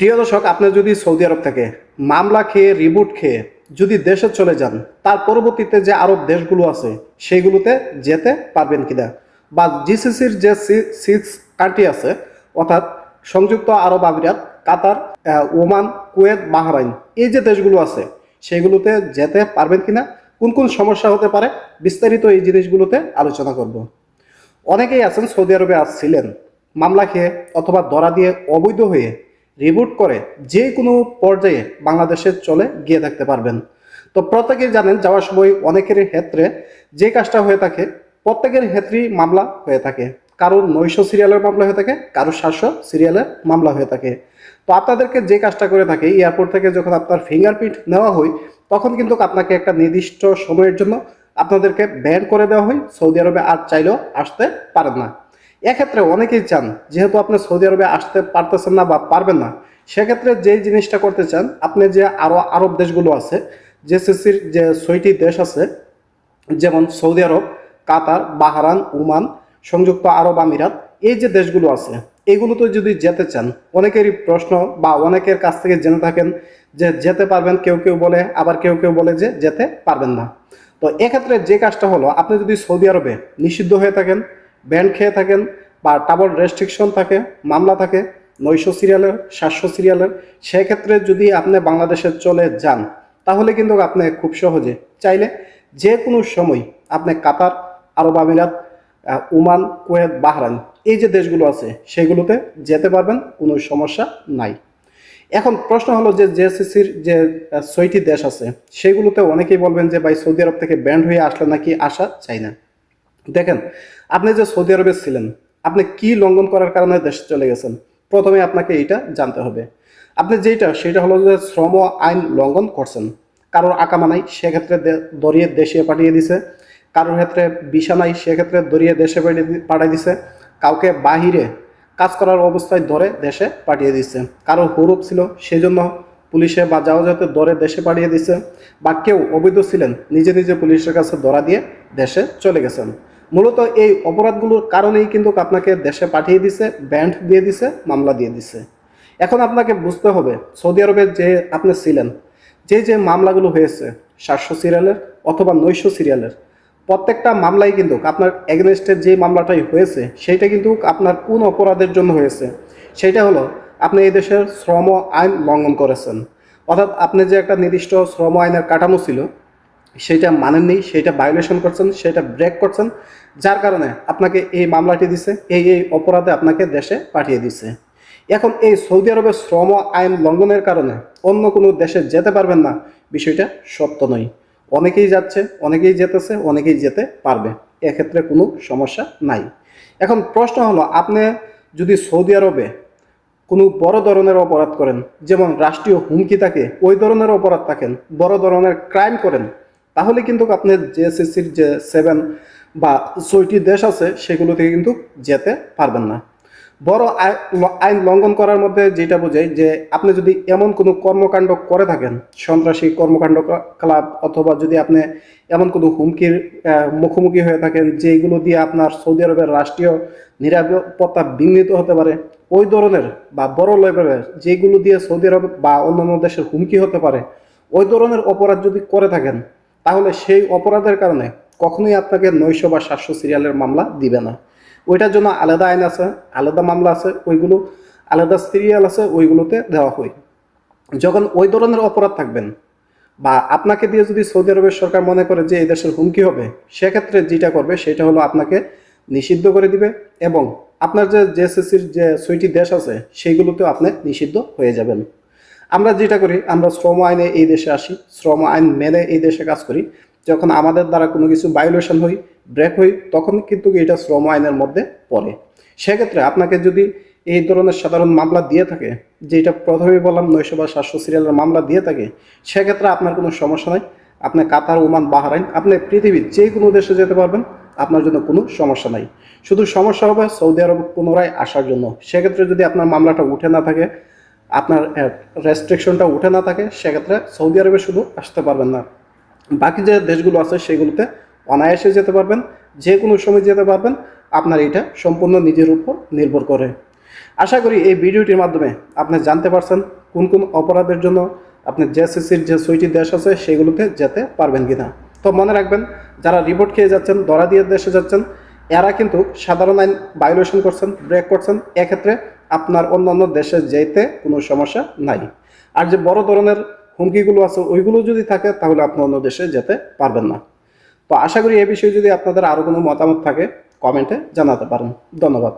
প্রিয় দর্শক আপনি যদি সৌদি আরব থেকে মামলা খেয়ে রিবুট খেয়ে যদি দেশে চলে যান, তার পরবর্তীতে যে আরব দেশগুলো আছে সেইগুলোতে যেতে পারবেন কিনা? বা জিসিসির যে সিক্স কান্ট্রি আছে, অর্থাৎ সংযুক্ত আরব আমিরাত, কাতার ওমান, কুয়েত, বাহরাইন, এই যে দেশগুলো আছে, সেগুলোতে যেতে পারবেন কিনা? কোন কোন সমস্যা হতে পারে? বিস্তারিত এই জিনিসগুলোতে আলোচনা করব। অনেকেই আছেন সৌদি আরবে আসছিলেন, মামলা খেয়ে অথবা ধরা দিয়ে অবৈধ হয়ে রিবুট করে যে কোনো পর্যায়ে বাংলাদেশে চলে গিয়ে থাকতে পারবেন। তো প্রত্যেকেই জানেন যাওয়ার সময় অনেকের ক্ষেত্রে যে কাজটা হয়ে থাকে, প্রত্যেকের ক্ষেত্রেই মামলা হয়ে থাকে। কারোর নৈশ সিরিয়ালের মামলা হয়ে থাকে, কারোর সাতশো সিরিয়ালের মামলা হয়ে থাকে। তো আপনাদেরকে যে কাজটা করে থাকে, এয়ারপোর্ট থেকে যখন আপনার ফিঙ্গারপ্রিন্ট নেওয়া হয়, তখন কিন্তু আপনাকে একটা নির্দিষ্ট সময়ের জন্য আপনাদেরকে ব্যান করে দেওয়া হয়। সৌদি আরবে আর চাইলেও আসতে পারেন না। এক্ষেত্রে অনেকেই চান, যেহেতু আপনি সৌদি আরবে আসতে পারতেছেন না বা পারবেন না, সেক্ষেত্রে যেই জিনিসটা করতে চান, আপনি যে আরও আরব দেশগুলো আছে, জেসিসির যে ছয়টি দেশ আছে, যেমন সৌদি আরব, কাতার বাহারান ওমান, সংযুক্ত আরব আমিরাত, এই যে দেশগুলো আছে, এগুলোতে যদি যেতে চান, অনেকেরই প্রশ্ন বা অনেকের কাছ থেকে জেনে থাকেন যে যেতে পারবেন, কেউ কেউ বলে, আবার কেউ কেউ বলে যে যেতে পারবেন না। তো এক্ষেত্রে যে কাজটা হলো, আপনি যদি সৌদি আরবে নিষিদ্ধ হয়ে থাকেন ব্যান্ড খেয়ে থাকেন বা টাবল রেস্ট্রিকশন থাকে, মামলা থাকে, নয়শো সিরিয়ালের সাতশো সিরিয়ালের সেক্ষেত্রে যদি আপনি বাংলাদেশে চলে যান, তাহলে কিন্তু আপনি খুব সহজে চাইলে যে কোনো সময় আপনি কাতার, আরব আমিরাত ওমান, কুয়েত, বাহরাইন, এই যে দেশগুলো আছে, সেগুলোতে যেতে পারবেন, কোনো সমস্যা নাই। এখন প্রশ্ন হলো যে জেএসসিসির যে ছয়টি দেশ আছে, সেগুলোতে অনেকেই বলবেন যে ভাই সৌদি আরব থেকে ব্যান্ড হয়ে আসলে নাকি আসা চাই না। দেখেন, আপনি যে সৌদি আরবে ছিলেন, আপনি কি লঙ্ঘন করার কারণে দেশে চলে গেছেন? প্রথমে আপনাকে এটা জানতে হবে। আপনি যেটা সেটা হলো যে শ্রম আইন লঙ্ঘন করছেন। কারোর আকামা নাই, সেক্ষেত্রে দরিয়ে দেশে পাঠিয়ে দিছে। কারোর ক্ষেত্রে বিশা নাই, সেক্ষেত্রে দরিয়ে দেশে পাঠিয়ে দিছে। কাউকে বাহিরে কাজ করার অবস্থায় ধরে দেশে পাঠিয়ে দিচ্ছে কারোর হরুপ ছিল, সেজন্য পুলিশে বা যাওয়া যাতে ধরে দেশে পাঠিয়ে দিছে। বা কেউ অবৈধ ছিলেন, নিজে নিজে পুলিশের কাছে ধরা দিয়ে দেশে চলে গেছেন। মূলত এই অপরাধগুলোর কারণেই কিন্তু আপনাকে দেশে পাঠিয়ে দিছে ব্যান্ড দিয়ে দিছে, মামলা দিয়ে দিছে। এখন আপনাকে বুঝতে হবে, সৌদি আরবে যে আপনি ছিলেন, যে যে মামলাগুলো হয়েছে, সাতশো সিরিয়ালের অথবা নয়শো সিরিয়ালের প্রত্যেকটা মামলাই কিন্তু আপনার এগেনস্টের যে মামলাটাই হয়েছে, সেইটা কিন্তু আপনার কোন অপরাধের জন্য হয়েছে, সেইটা হলো আপনি এই দেশের শ্রম আইন লঙ্ঘন করেছেন। অর্থাৎ আপনি যে একটা নির্দিষ্ট শ্রম আইনের কাঠামো ছিল সেটা মানেননি সেটা ভায়োলেশন করছেন, সেটা ব্রেক করছেন, যার কারণে আপনাকে এই মামলাটি দিছে, এই এই অপরাধে আপনাকে দেশে পাঠিয়ে দিছে। এখন এই সৌদি আরবের শ্রম আইন লঙ্ঘনের কারণে অন্য কোনো দেশে যেতে পারবেন না, বিষয়টা সত্য নয়। অনেকেই যাচ্ছে, অনেকেই যেতেছে, অনেকেই যেতে পারবে, এক্ষেত্রে কোনো সমস্যা নাই। এখন প্রশ্ন হলো, আপনি যদি সৌদি আরবে কোনো বড় ধরনের অপরাধ করেন, যেমন রাষ্ট্রীয় হুমকি থাকে, ওই ধরনের অপরাধ থাকেন, বড় ধরনের ক্রাইম করেন তাহলে কিন্তু আপনি জেএসএসসির যে সেভেন বা ছয়টি দেশ আছে, সেগুলো থেকে কিন্তু যেতে পারবেন না। বড় আই- আইন লঙ্ঘন করার মধ্যে যেটা বোঝায় যে, আপনি যদি এমন কোনো কর্মকাণ্ড করে থাকেন, সন্ত্রাসী কর্মকাণ্ড ক্লাব অথবা যদি আপনি এমন কোনো হুমকির মুখোমুখি হয়ে থাকেন, যেগুলো দিয়ে আপনার সৌদি আরবের রাষ্ট্রীয় নিরাপত্তা বিঘ্নিত হতে পারে, ওই ধরনের বা বড় লেভেলের যেগুলো দিয়ে সৌদি আরব বা অন্যান্য দেশের হুমকি হতে পারে, ওই ধরনের অপরাধ যদি করে থাকেন তাহলে সেই অপরাধের কারণে কখনোই আপনাকে নয়শো বা সাতশো সিরিয়ালের মামলা দিবে না। ওইটার জন্য আলাদা আইন আছে, আলাদা মামলা আছে, ওইগুলো, আলাদা সিরিয়াল আছে, ওইগুলোতে দেওয়া হয়। যখন ওই ধরনের অপরাধ থাকবেন বা আপনাকে দিয়ে যদি সৌদি আরবের সরকার মনে করে যে এই দেশের হুমকি হবে, সেক্ষেত্রে যেটা করবে সেটা হলো আপনাকে নিষিদ্ধ করে দিবে এবং আপনার যে জেএসএসির যে ছয়টি দেশ আছে সেইগুলোতেও আপনি নিষিদ্ধ হয়ে যাবেন। আমরা যেটা করি, আমরা শ্রম আইনে এই দেশে আসি, শ্রম আইন মেনে এই দেশে কাজ করি। যখন আমাদের দ্বারা কোনো কিছু ভায়োলেশন হই ব্রেক হই তখন কিন্তু এটা শ্রম আইনের মধ্যে পড়ে। সেক্ষেত্রে আপনাকে যদি এই ধরনের সাধারণ মামলা দিয়ে থাকে, যেটা প্রথমে বললাম নয়শো বা সাতশো সিরিয়ালের মামলা দিয়ে থাকে, সেক্ষেত্রে আপনার কোনো সমস্যা নাই। আপনি কাতার, ওমান, বাহারাইন, আপনি পৃথিবীর যে কোনো দেশে যেতে পারবেন, আপনার জন্য কোনো সমস্যা নাই। শুধু সমস্যা হবে সৌদি আরব পুনরায় আসার জন্য। সেক্ষেত্রে যদি আপনার মামলাটা উঠে না থাকে আপনার রেস্ট্রিকশনটা উঠে না থাকে, সেক্ষেত্রে সৌদি আরবে শুধু আসতে পারবেন না। বাকি যে দেশগুলো আছে, সেগুলোতে অনায়াসে যেতে পারবেন, যে কোনো সময় যেতে পারবেন। আপনার এটা সম্পূর্ণ নিজের উপর নির্ভর করে। আশা করি এই ভিডিওটির মাধ্যমে আপনি জানতে পারছেন কোন কোন অপরাধের জন্য আপনি জেসিসির যে ছয়টি দেশ আছে, সেগুলোতে যেতে পারবেন কিনা। তো মনে রাখবেন, যারা রিপোর্ট খেয়ে যাচ্ছেন দরা দিয়ে দেশে যাচ্ছেন, এরা কিন্তু সাধারণ আইন ভায়োলেশন করছেন ব্রেক করছেন। এক্ষেত্রে আপনার অন্য অন্য দেশে যেতে কোনো সমস্যা নাই। আর যে বড় ধরনের হুমকিগুলো আছে, ওইগুলো যদি থাকে, তাহলে আপনি অন্য দেশে যেতে পারবেন না। তো আশা করি এ বিষয়ে যদি আপনাদের আরও কোনো মতামত থাকে কমেন্টে জানাতে পারেন। ধন্যবাদ।